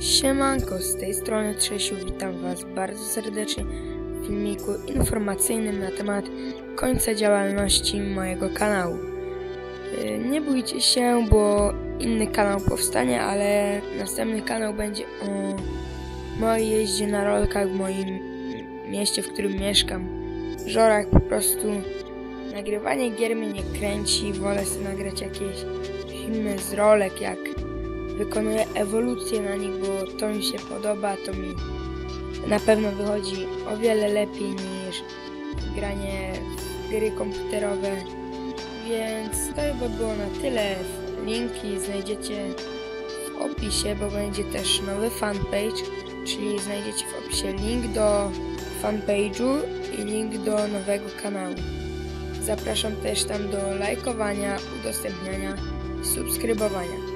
Siemanko, z tej strony Trzesiu, witam Was bardzo serdecznie w filmiku informacyjnym na temat końca działalności mojego kanału. Yy, Nie bójcie się, bo inny kanał powstanie, ale następny kanał będzie o mojej jeździe na rolkach w moim mieście, w którym mieszkam. Żorach po prostu nagrywanie gier mnie nie kręci, wolę sobie nagrać jakieś filmy z rolek, jak wykonuję ewolucję na nich, bo to mi się podoba, to mi na pewno wychodzi o wiele lepiej niż granie w gry komputerowe. Więc to chyba było na tyle. Linki znajdziecie w opisie, bo będzie też nowy fanpage, czyli znajdziecie w opisie link do fanpage'u i link do nowego kanału. Zapraszam też tam do lajkowania, udostępniania, subskrybowania.